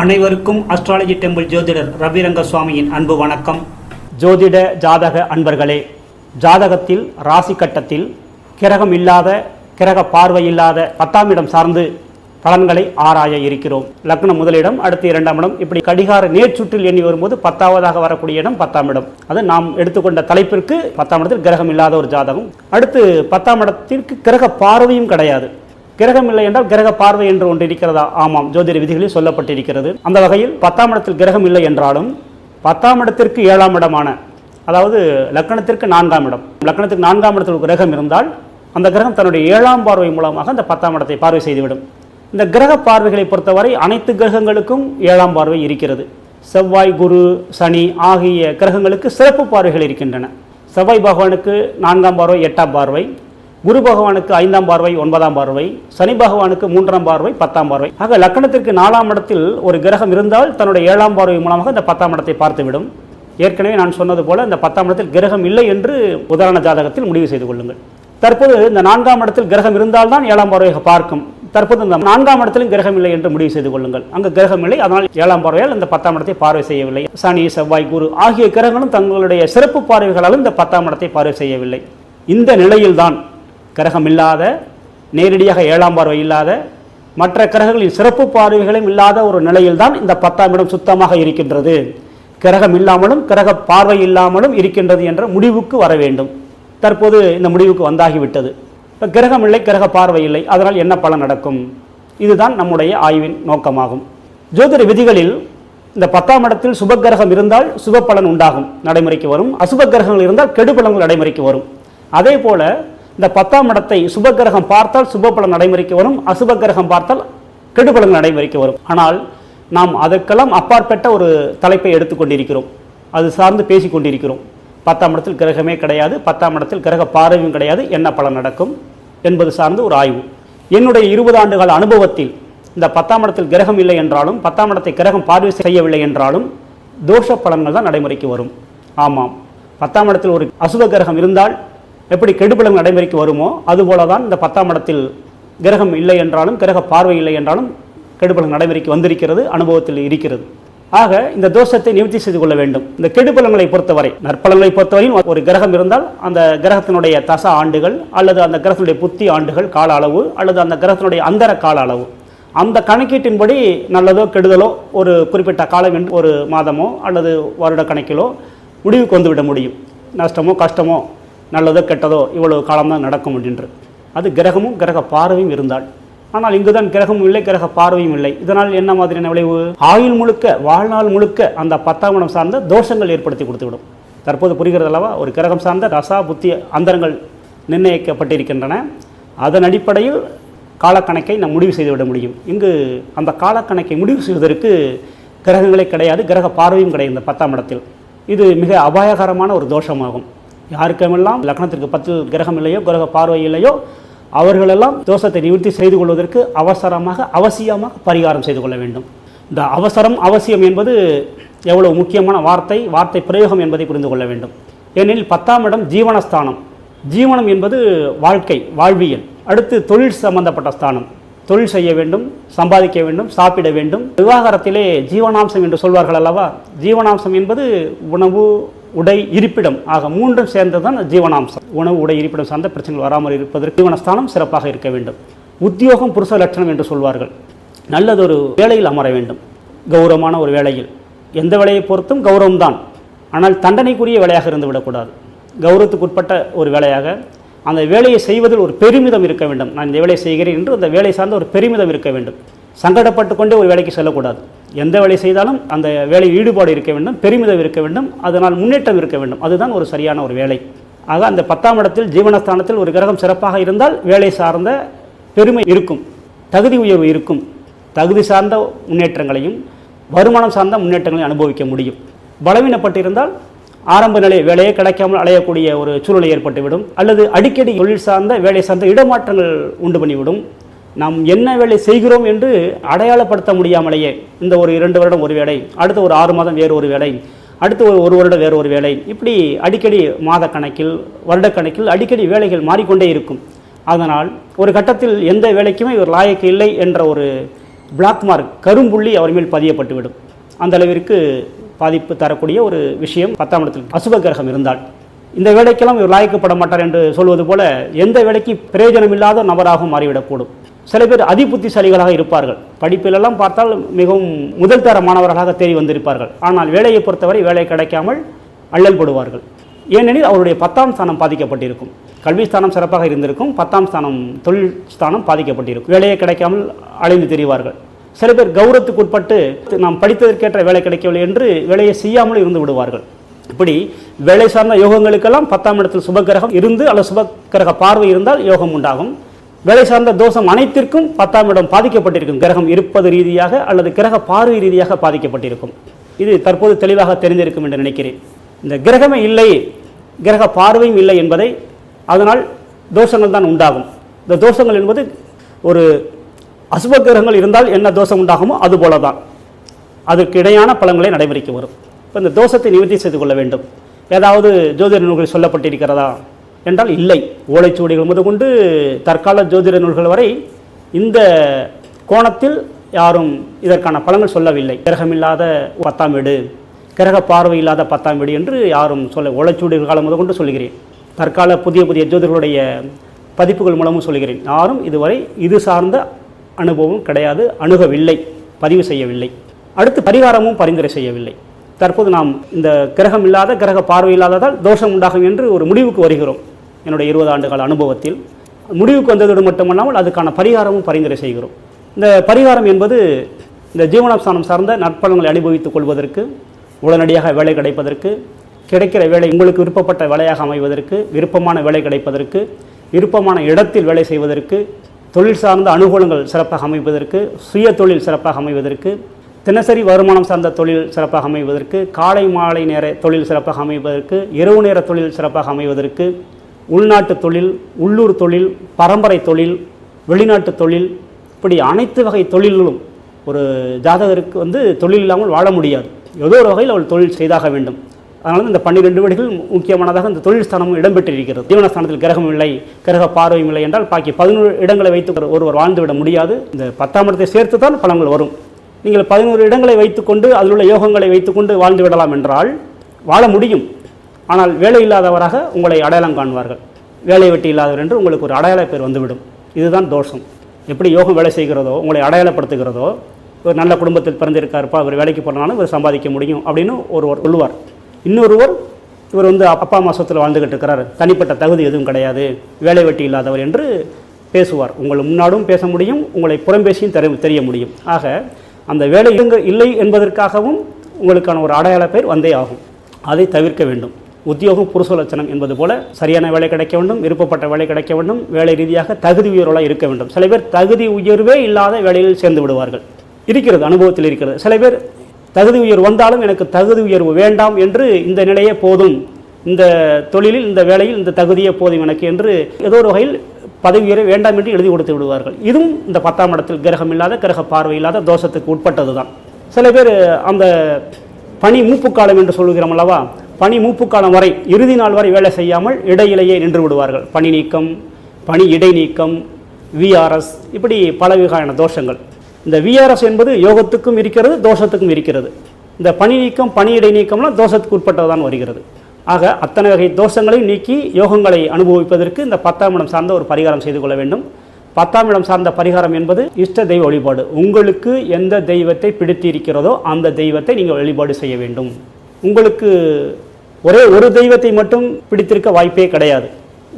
அனைவருக்கும் astrology temple ஜோதிடர் ரவிரங்க சுவாமியின் அன்பு வணக்கம். ஜோதிட ஜாதக அன்பர்களே ஜாதகத்தில் ராசி கட்டத்தில் கிரகம் இல்லாத கிரக பார்வை இல்லாத பத்தாம் இடம் சார்ந்து பலன்களை ஆராய இருக்கிறோம். லக்னம் முதலிடம் அடுத்து இரண்டாம் இடம். இப்படி கடிகார நேர்ச்சுற்றில் எண்ணி வரும்போது பத்தாவதாக வரக்கூடிய இடம் பத்தாம் இடம். அது நாம் எடுத்துக்கொண்ட தலைப்பிற்கு பத்தாம் இடத்தில் கிரகம் இல்லாத ஒரு ஜாதகம். அடுத்து பத்தாம் இடத்திற்கு கிரக பார்வையும் கிடையாது. கிரகம் இல்லை என்றால் கிரக பார்வை என்று ஒன்று இருக்கிறதா? ஆமாம் ஜோதிட விதிகளில் சொல்லப்பட்டிருக்கிறது. அந்த வகையில் பத்தாம் இடத்தில் கிரகம் இல்லை என்றாலும் பத்தாம் இடத்திற்கு ஏழாம் இடமான அதாவது லக்கணத்திற்கு நான்காம் இடம் லக்கணத்திற்கு நான்காம் இடத்தில் ஒரு கிரகம் இருந்தால் அந்த கிரகம் தன்னுடைய ஏழாம் பார்வை மூலமாக அந்த பத்தாம் இடத்தை பார்வை செய்துவிடும். இந்த கிரக பார்வைகளை பொறுத்தவரை அனைத்து கிரகங்களுக்கும் ஏழாம் பார்வை இருக்கிறது. செவ்வாய் குரு சனி ஆகிய கிரகங்களுக்கு சிறப்பு பார்வைகள் இருக்கின்றன. செவ்வாய் பகவானுக்கு நான்காம் பார்வை எட்டாம் பார்வை. குரு பகவானுக்கு ஐந்தாம் பார்வை ஒன்பதாம் பார்வை சனி பகவானுக்கு மூன்றாம் பார்வை பத்தாம் பார்வை. ஆக லக்கணத்திற்கு நாலாம் இடத்தில் ஒரு கிரகம் இருந்தால் தன்னுடைய ஏழாம் பார்வை மூலமாக இந்த பத்தாம் இடத்தை பார்த்துவிடும். ஏற்கனவே நான் சொன்னது போல இந்த பத்தாம் இடத்தில் கிரகம் இல்லை என்று உதாரண ஜாதகத்தில் முடிவு செய்து கொள்ளுங்கள். தற்போது இந்த நான்காம் இடத்தில் கிரகம் இருந்தால்தான் ஏழாம் பார்வையை பார்க்கும். தற்போது இந்த நான்காம் இடத்திலும் கிரகம் இல்லை என்று முடிவு செய்து கொள்ளுங்கள். அங்கு கிரகம் இல்லை அதனால் ஏழாம் பார்வையால் இந்த பத்தாம் இடத்தை பார்வை செய்யவில்லை. சனி செவ்வாய் குரு ஆகிய கிரகங்களும் தங்களுடைய சிறப்பு பார்வைகளாலும் இந்த பத்தாம் இடத்தை பார்வை செய்யவில்லை. இந்த நிலையில்தான் கிரகம் இல்லாத நேரடியாக ஏழாம் பார்வை இல்லாத மற்ற கிரகங்களின் சிறப்பு பார்வைகளும் இல்லாத ஒரு நிலையில்தான் இந்த பத்தாம் இடம் சுத்தமாக இருக்கின்றது. கிரகம் இல்லாமலும் கிரக பார்வை இல்லாமலும் இருக்கின்றது என்ற முடிவுக்கு வர வேண்டும். தற்போது இந்த முடிவுக்கு வந்தாகிவிட்டது. இப்போ கிரகம் இல்லை கிரக பார்வை இல்லை. அதனால் என்ன பலன் நடக்கும்? இதுதான் நம்முடைய ஆய்வின் நோக்கமாகும். ஜோதிட விதிகளில் இந்த பத்தாம் இடத்தில் சுப கிரகம் இருந்தால் சுப பலன் உண்டாகும். நடைமுறைக்கு வரும். அசுப கிரகங்கள் இருந்தால் கெடு பலன்கள் நடைமுறைக்கு வரும். அதே போல இந்த பத்தாம் இடத்தை சுப கிரகம் பார்த்தால் சுப பலன் நடைமுறைக்கு வரும் அசுப கிரகம் பார்த்தால் கெடுபலன் நடைமுறைக்கு வரும். ஆனால் நாம் அதற்கெல்லாம் அப்பாற்பட்ட ஒரு தலைப்பை எடுத்துக்கொண்டிருக்கிறோம் அது சார்ந்து பேசிக்கொண்டிருக்கிறோம் பத்தாம் இடத்தில் கிரகமே கிடையாது பத்தாம் இடத்தில் கிரக பார்வையும் கிடையாது என்ன பலன் நடக்கும் என்பது சார்ந்து ஒரு ஆய்வு. என்னுடைய இருபது ஆண்டுகால அனுபவத்தில் இந்த பத்தாம் இடத்தில் கிரகம் இல்லை என்றாலும் பத்தாம் இடத்தை கிரகம் பார்வை செய்யவில்லை என்றாலும் தோஷ பலன்கள் தான் நடைமுறைக்கு வரும். ஆமாம் பத்தாம் இடத்தில் ஒரு அசுப கிரகம் இருந்தால் எப்படி கெடுபலன் நடைமுறைக்கு வருமோ அதுபோல தான் இந்த பத்தாம் இடத்தில் கிரகம் இல்லை என்றாலும் கிரக பார்வை இல்லை என்றாலும் கெடுபலம் நடைமுறைக்கு வந்திருக்கிறது அனுபவத்தில் இருக்கிறது. ஆக இந்த தோஷத்தை நிவர்த்தி செய்து கொள்ள வேண்டும். இந்த கெடுபலங்களை பொறுத்தவரை நற்பலங்களை பொறுத்தவரையும் ஒரு கிரகம் இருந்தால் அந்த கிரகத்தினுடைய தச ஆண்டுகள் அல்லது அந்த கிரகத்தினுடைய புத்தி ஆண்டுகள் கால அளவு அல்லது அந்த கிரகத்தினுடைய அந்தர கால அளவு. அந்த கணக்கீட்டின்படி நல்லதோ கெடுதலோ ஒரு குறிப்பிட்ட காலம் என்று ஒரு மாதமோ அல்லது வருட கணக்கிலோ முடிவுக்கு வந்துவிட முடியும். நஷ்டமோ கஷ்டமோ நல்லதோ கெட்டதோ இவ்வளவு காலம்தான் நடக்கும் அப்படின்று அது கிரகமும் கிரக பார்வையும் இருந்தால். ஆனால் இங்குதான் கிரகமும் இல்லை கிரக பார்வையும் இல்லை. இதனால் என்ன மாதிரியான விளைவு? ஆயுள் முழுக்க வாழ்நாள் முழுக்க அந்த பத்தாம் இடம் சார்ந்த தோஷங்கள் ஏற்படுத்தி கொடுத்துவிடும். தற்போது புரிகிறது அல்லவா? ஒரு கிரகம் சார்ந்த ரசா புத்தி அந்தரங்கள் நிர்ணயிக்கப்பட்டிருக்கின்றன. அதன் அடிப்படையில் காலக்கணக்கை நாம் முடிவு செய்துவிட முடியும். இங்கு அந்த காலக்கணக்கை முடிவு செய்வதற்கு கிரகங்களே கிடையாது கிரக பார்வையும் கிடையாது இந்த பத்தாம் இடத்தில். இது மிக அபாயகரமான ஒரு தோஷமாகும். யாருக்கெல்லாம் லக்னத்திற்கு பத்து கிரகம் இல்லையோ கிரக பார்வை இல்லையோ அவர்களெல்லாம் தோஷத்தை நிவர்த்தி செய்து கொள்வதற்கு அவசரமாக அவசியமாக பரிகாரம் செய்து கொள்ள வேண்டும். இந்த அவசரம் அவசியம் என்பது எவ்வளவு முக்கியமான வார்த்தை வார்த்தை பிரயோகம் என்பதை புரிந்து கொள்ள வேண்டும். ஏனெனில் பத்தாம் இடம் ஜீவனஸ்தானம். ஜீவனம் என்பது வாழ்க்கை வாழ்வியல். அடுத்து தொழில் சம்பந்தப்பட்ட ஸ்தானம். தொழில் செய்ய வேண்டும் சம்பாதிக்க வேண்டும் சாப்பிட வேண்டும். விவாகரத்திலே ஜீவனாம்சம் என்று சொல்வார்கள் அல்லவா? ஜீவனாம்சம் என்பது உணவு உடை இருப்பிடம் ஆக மூன்றும் சேர்ந்தது தான் ஜீவனாம்சம். உணவு உடை இருப்பிடம் சார்ந்த பிரச்சனைகள் வராமல் இருப்பதற்கு ஜீவனஸ்தானம் சிறப்பாக இருக்க வேண்டும். உத்தியோகம் புருஷ லட்சணம் என்று சொல்வார்கள். நல்லதொரு வேலையில் அமர வேண்டும். கௌரவமான ஒரு வேலையில் எந்த வேலையை பொறுத்தும் கௌரவம் தான் ஆனால் தண்டனைக்குரிய வேலையாக இருந்து விடக்கூடாது. கௌரவத்துக்குட்பட்ட ஒரு வேலையாக அந்த வேலையை செய்வதில் ஒரு பெருமிதம் இருக்க வேண்டும். நான் இந்த வேலையை செய்கிறேன் என்று அந்த வேலை சார்ந்த ஒரு பெருமிதம் இருக்க வேண்டும். சங்கடப்பட்டு கொண்டே ஒரு வேலைக்கு செல்லக்கூடாது. எந்த வேலை செய்தாலும் அந்த வேலையில் ஈடுபாடு இருக்க வேண்டும் பெருமிதம் இருக்க வேண்டும் அதனால் முன்னேற்றம் இருக்க வேண்டும். அதுதான் ஒரு சரியான ஒரு வேலை. ஆக அந்த பத்தாம் இடத்தில் ஜீவனஸ்தானத்தில் ஒரு கிரகம் சிறப்பாக இருந்தால் வேலை சார்ந்த பெருமை இருக்கும் தகுதி உயர்வு இருக்கும். தகுதி சார்ந்த முன்னேற்றங்களையும் வருமானம் சார்ந்த முன்னேற்றங்களையும் அனுபவிக்க முடியும். பலவீனப்பட்டிருந்தால் ஆரம்ப நிலை வேலையே கிடைக்காமல் அலையக்கூடிய ஒரு சூழ்நிலை ஏற்பட்டுவிடும். அல்லது அடிக்கடி தொழில் சார்ந்த வேலை சார்ந்த இடமாற்றங்கள் உண்டு பண்ணிவிடும். நாம் என்ன வேலை செய்கிறோம் என்று அடையாளப்படுத்த முடியாமலேயே இந்த ஒரு இரண்டு வருடம் ஒரு வேலை அடுத்த ஒரு ஆறு மாதம் வேறு ஒரு வேலை அடுத்து ஒரு ஒரு வருடம் வேறு ஒரு வேலை இப்படி அடிக்கடி மாத கணக்கில் வருடக்கணக்கில் அடிக்கடி வேலைகள் மாறிக்கொண்டே இருக்கும். அதனால் ஒரு கட்டத்தில் எந்த வேலைக்குமே இவர் லாயக்கு இல்லை என்ற ஒரு பிளாக் மார்க் கரும்புள்ளி அவர் மேல் பதியப்பட்டுவிடும். அந்த அளவிற்கு பாதிப்பு தரக்கூடிய ஒரு விஷயம் பத்தாம் இடத்தில் அசுப கிரகம் இருந்தால். இந்த வேலைக்கெல்லாம் இவர் லாய்க்கப்பட மாட்டார் என்று சொல்வது போல எந்த வேலைக்கு பிரயோஜனம் இல்லாத நபராகவும் மாறிவிடக்கூடும். சில பேர் அதிபுத்திசாலிகளாக இருப்பார்கள். படிப்பிலெல்லாம் பார்த்தால் மிகவும் முதல் தர மாணவர்களாக தேடி வந்திருப்பார்கள். ஆனால் வேலையை பொறுத்தவரை வேலை கிடைக்காமல் அள்ளல் படுவார்கள். ஏனெனில் அவருடைய பத்தாம் ஸ்தானம் பாதிக்கப்பட்டிருக்கும். கல்வி ஸ்தானம் சிறப்பாக இருந்திருக்கும். பத்தாம் ஸ்தானம் தொழில் ஸ்தானம் பாதிக்கப்பட்டிருக்கும். வேலையை கிடைக்காமல் அலைந்து தெரிவார்கள். சில பேர் கௌரவத்துக்கு உட்பட்டு நாம் படித்ததற்கேற்ற வேலை கிடைக்கவில்லை என்று வேலையை செய்யாமல் இருந்து விடுவார்கள். இப்படி வேலை சார்ந்த யோகங்களுக்கெல்லாம் பத்தாம் இடத்தில் சுபக்கிரகம் இருந்து அல்லது சுபக்கிரக பார்வை இருந்தால் யோகம் உண்டாகும். வேலை சார்ந்த தோஷம் அனைத்திற்கும் பத்தாம் இடம் பாதிக்கப்பட்டிருக்கும். கிரகம் இருப்பது ரீதியாக அல்லது கிரக பார்வை ரீதியாக பாதிக்கப்பட்டிருக்கும். இது தற்போது தெளிவாக தெரிந்திருக்கும் என்று நினைக்கிறேன். இந்த கிரகமே இல்லை கிரக பார்வையும் இல்லை என்பதை அதனால் தோஷங்கள் தான் உண்டாகும். இந்த தோஷங்கள் என்பது ஒரு அசுப கிரகங்கள் இருந்தால் என்ன தோஷம் உண்டாகுமோ அது போல தான் அதற்கு இடையான பலன்களை நடைமுறைக்கு வரும். இப்போ இந்த தோஷத்தை நிவர்த்தி செய்து கொள்ள வேண்டும். ஏதாவது ஜோதிட நூல்கள் சொல்லப்பட்டிருக்கிறதா? என்றால் இல்லை. ஓலைச்சுவடிகள் முதற்கொண்டு தற்கால ஜோதிட நூல்கள் வரை இந்த கோணத்தில் யாரும் இதற்கான பலன்கள் சொல்லவில்லை. கிரகமில்லாத பத்தாம் வீடு கிரக பார்வை இல்லாத பத்தாம் வீடு என்று யாரும் சொல்ல ஓலைச்சுவடிகள் காலம் முதற்கொண்டு சொல்கிறேன் தற்கால புதிய புதிய ஜோதிடர்களுடைய பதிப்புகள் மூலமும் சொல்கிறேன் யாரும் இதுவரை இது சார்ந்த அனுபவம் கிடையாது அணுகவில்லை பதிவு செய்யவில்லை. அடுத்து பரிகாரமும் பரிந்துரை செய்யவில்லை. தற்போது நாம் இந்த கிரகம் இல்லாத கிரக பார்வை இல்லாததால் தோஷம் உண்டாகும் என்று ஒரு முடிவுக்கு வருகிறோம். என்னுடைய இருபது ஆண்டுகால அனுபவத்தில். முடிவுக்கு வந்ததோடு மட்டுமல்லாமல் அதுக்கான பரிகாரமும் பரிந்துரை செய்கிறோம். இந்த பரிகாரம் என்பது இந்த ஜீவனஸ்தானம் சார்ந்த நற்பலங்களை அனுபவித்துக் கொள்வதற்கு உடனடியாக வேலை கிடைப்பதற்கு கிடைக்கிற வேலை உங்களுக்கு விருப்பப்பட்ட வேலையாக அமைவதற்கு விருப்பமான வேலை கிடைப்பதற்கு விருப்பமான இடத்தில் வேலை செய்வதற்கு தொழில் சார்ந்த அனுகூலங்கள் சிறப்பாக அமைவதற்கு சுய தொழில் சிறப்பாக அமைவதற்கு தினசரி வருமானம் சார்ந்த தொழில் சிறப்பாக அமைவதற்கு காலை மாலை நேர தொழில் சிறப்பாக அமைவதற்கு இரவு நேர தொழில் சிறப்பாக அமைவதற்கு உள்நாட்டு தொழில் உள்ளூர் தொழில் பரம்பரை தொழில் வெளிநாட்டு தொழில் இப்படி அனைத்து வகை தொழில்களும் ஒரு ஜாதகருக்கு வந்து தொழில் இல்லாமல் வாழ முடியாது. ஏதோ ஒரு வகையில் அவள் தொழில் செய்தாக வேண்டும். அதனால இந்த பன்னிரெண்டு வீடுகள் முக்கியமானதாக இந்த தொழில் ஸ்தானமும் இடம்பெற்றிருக்கிறது. ஜீவனஸ்தானத்தில் கிரகம் இல்லை கிரக பார்வையும் இல்லை என்றால் பாக்கி பதினோரு இடங்களை வைத்து ஒரு- ஒருவர் வாழ்ந்துவிட முடியாது. இந்த பத்தாம் இடத்தை சேர்த்து தான் பலங்கள் வரும். நீங்கள் பதினோரு இடங்களை வைத்துக்கொண்டு அதில் உள்ள யோகங்களை வைத்துக்கொண்டு வாழ்ந்து விடலாம் என்றால் வாழ முடியும். ஆனால் வேலை இல்லாதவராக உங்களை அடையாளம் காண்பார்கள் வேலை வெட்டி இல்லாதவர் என்று உங்களுக்கு ஒரு அடையாள பேர் வந்துவிடும். இதுதான் தோஷம். எப்படி யோகம் வேலை செய்கிறதோ உங்களை அடையாளப்படுத்துகிறதோ ஒரு நல்ல குடும்பத்தில் பிறந்திருக்காருப்பா இவர் வேலைக்கு போனாலும் இவர் சம்பாதிக்க முடியும் அப்படின்னு ஒருவர் சொல்லுவார். இன்னொருவர் இவர் வந்து அப்பா மாசத்தில் வாழ்ந்துக்கிட்டு வாழ்ந்துகிட்டு இருக்கிறார். தனிப்பட்ட தகுதி எதுவும் கிடையாது. வேலை வெட்டி இல்லாதவர் என்று பேசுவார். உங்கள் முன்னாடும் பேச முடியும் உங்களை புறம்பேசியும் தெரிய தெரிய முடியும். ஆக அந்த வேலை இல்லை என்பதற்காகவும் உங்களுக்கான ஒரு அடையாள பெயர் வந்தே ஆகும். அதை தவிர்க்க வேண்டும். உத்தியோகம் புருஷ லட்சணம் என்பது போல சரியான வேலை கிடைக்க வேண்டும் விருப்பப்பட்ட வேலை கிடைக்க வேண்டும் வேலை ரீதியாக தகுதி உயர்வுகளாக இருக்க வேண்டும். சில பேர் தகுதி உயர்வே இல்லாத வேலையில் சேர்ந்து விடுவார்கள். இருக்கிறது அனுபவத்தில் இருக்கிறது. சில பேர் தகுதி உயர்வு வந்தாலும் எனக்கு தகுதி உயர்வு வேண்டாம் என்று இந்த நிலையே போதும். இந்த தொழிலில் இந்த வேலையில் இந்த தகுதியே போதும் எனக்கு என்று ஏதோ ஒரு வகையில் பதவி உயர்வு வேண்டாம் என்று எழுதி கொடுத்து விடுவார்கள். இதுவும் இந்த பத்தாம் இடத்தில் கிரகம் இல்லாத கிரக பார்வை இல்லாத தோஷத்துக்கு உட்பட்டது தான் சில பேர் அந்த பணி மூப்பு காலம் என்று சொல்கிறோம் அல்லவா பணி மூப்புக்காலம் வரை இறுதி நாள் வரை வேலை செய்யாமல் இடையிலேயே நின்று விடுவார்கள். பணி நீக்கம் பணி இடை நீக்கம் விஆர்எஸ் இப்படி பல வகையான தோஷங்கள். இந்த விஆர்எஸ் என்பது யோகத்துக்கும் இருக்கிறது தோஷத்துக்கும் இருக்கிறது. இந்த பணி நீக்கம் பணி இடை நீக்கம்லாம் தோஷத்துக்கு உட்பட்டதான் வருகிறது. ஆக அத்தனை வகை தோஷங்களையும் நீக்கி யோகங்களை அனுபவிப்பதற்கு இந்த பத்தாம் இடம் சார்ந்த ஒரு பரிகாரம் செய்து கொள்ள வேண்டும். பத்தாம் இடம் சார்ந்த பரிகாரம் என்பது இஷ்ட தெய்வ வழிபாடு. உங்களுக்கு எந்த தெய்வத்தை பிடித்து இருக்கிறதோ அந்த தெய்வத்தை நீங்கள் வழிபாடு செய்ய வேண்டும். உங்களுக்கு ஒரே ஒரு தெய்வத்தை மட்டும் பிடித்திருக்க வாய்ப்பே கிடையாது.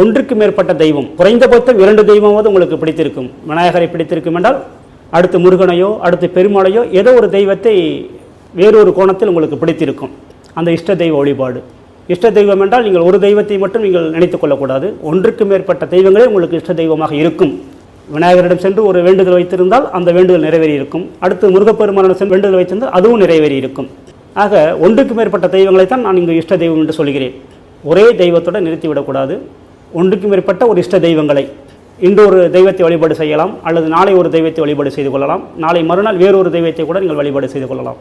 ஒன்றுக்கு மேற்பட்ட தெய்வம் குறைந்தபட்சம் இரண்டு தெய்வமாவது உங்களுக்கு பிடித்திருக்கும். விநாயகரை பிடித்திருக்கும் என்றால் அடுத்து முருகனையோ அடுத்து பெருமாளையோ ஏதோ ஒரு தெய்வத்தை வேறொரு கோணத்தில் உங்களுக்கு பிடித்திருக்கும். அந்த இஷ்ட தெய்வ வழிபாடு. இஷ்ட தெய்வம் என்றால் நீங்கள் ஒரு தெய்வத்தை மட்டும் நீங்கள் நினைத்துக் கொள்ளக்கூடாது. ஒன்றுக்கு மேற்பட்ட தெய்வங்களே உங்களுக்கு இஷ்ட தெய்வமாக இருக்கும். விநாயகரிடம் சென்று ஒரு வேண்டுதல் வைத்திருந்தால் அந்த வேண்டுதல் நிறைவேறி இருக்கும் அடுத்து முருகப்பெருமானிடம் சென்று வேண்டுதல் வைத்திருந்தால் அதுவும் நிறைவேறி இருக்கும் ஆக ஒன்றுக்கு மேற்பட்ட தெய்வங்களை தான் நான் இங்கு இஷ்ட தெய்வம் என்று சொல்கிறேன். ஒரே தெய்வத்துடன் நிறுத்திவிடக்கூடாது. ஒன்றுக்கு மேற்பட்ட ஒரு இஷ்ட தெய்வங்களை இன்று ஒரு தெய்வத்தை வழிபாடு செய்யலாம் அல்லது நாளை ஒரு தெய்வத்தை வழிபாடு செய்து கொள்ளலாம் நாளை மறுநாள் வேறொரு தெய்வத்தை கூட நீங்கள் வழிபாடு செய்து கொள்ளலாம்.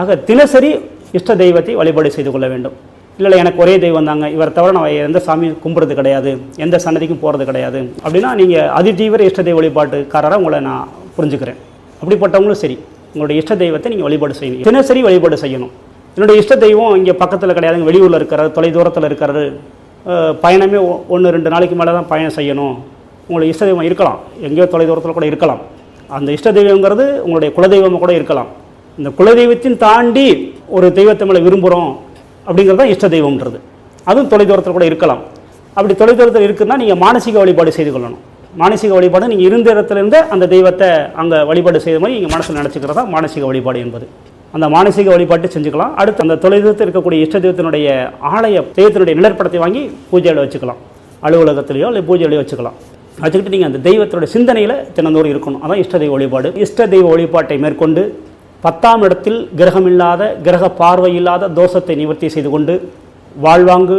ஆக தினசரி இஷ்ட தெய்வத்தை வழிபாடு செய்து கொள்ள வேண்டும். இல்லை எனக்கு ஒரே தெய்வம் தாங்க இவரை தவிர நான் எந்த சாமி கும்பிட்றது கிடையாது எந்த சன்னதிக்கும் போகிறது கிடையாது. அப்படின்னா நீங்கள் அதிதீவிர இஷ்ட தெய்வ வழிபாட்டுக்காரராக உங்களை நான் புரிஞ்சுக்கிறேன். அப்படிப்பட்டவங்களும் சரி. உங்களுடைய இஷ்ட தெய்வத்தை நீங்கள் வழிபாடு செய்யணும் தினசரி வழிபாடு செய்யணும். என்னுடைய இஷ்ட தெய்வம் இங்கே பக்கத்தில் கிடையாதுங்க வெளியூரில் இருக்கிறது தொலை தூரத்தில் இருக்கிறது பயணமே ஒன்று ரெண்டு நாளைக்கு மேலே தான் பயணம் செய்யணும். உங்களுடைய இஷ்ட தெய்வம் இருக்கலாம். எங்கேயோ தொலை தூரத்தில் கூட இருக்கலாம். அந்த இஷ்ட தெய்வங்கிறது உங்களுடைய குலதெய்வம் கூட இருக்கலாம். இந்த குலதெய்வத்தின் தாண்டி ஒரு தெய்வத்தை மேலே விரும்புகிறோம் அப்படிங்கிறது தான் இஷ்ட தெய்வம்ன்றது. அதுவும் தொலை தூரத்தில் கூட இருக்கலாம். அப்படி தொலை தூரத்தில் இருக்குன்னா நீங்கள் மானசீக வழிபாடு செய்து கொள்ளணும். மானசீக வழிபாடு நீங்கள் இருந்த இடத்துலேருந்து அந்த தெய்வத்தை அங்கே வழிபாடு செய்த மாதிரி நீங்கள் மனசில் நினச்சிக்கிறதா மானசீக வழிபாடு என்பது. அந்த மானசீக வழிபாட்டை செஞ்சுக்கலாம். அடுத்து அந்த தொலைதூரத்தில் இருக்கக்கூடிய இஷ்ட தெய்வத்தினுடைய ஆலய தெய்வத்தினுடைய நிழற்படத்தை வாங்கி பூஜையில் வச்சுக்கலாம். அலுவலகத்திலேயோ இல்லை பூஜையிலையோ வச்சுக்கலாம். வச்சுக்கிட்டு நீங்கள் அந்த தெய்வத்தினுடைய சிந்தனையில் தினந்தோறும் இருக்கணும். அதான் இஷ்ட தெய்வ வழிபாடு. இஷ்ட தெய்வ வழிபாட்டை மேற்கொண்டு பத்தாம் இடத்தில் கிரகமில்லாத கிரக பார்வை இல்லாத தோஷத்தை நிவர்த்தி செய்து கொண்டு வாழ்வாங்கு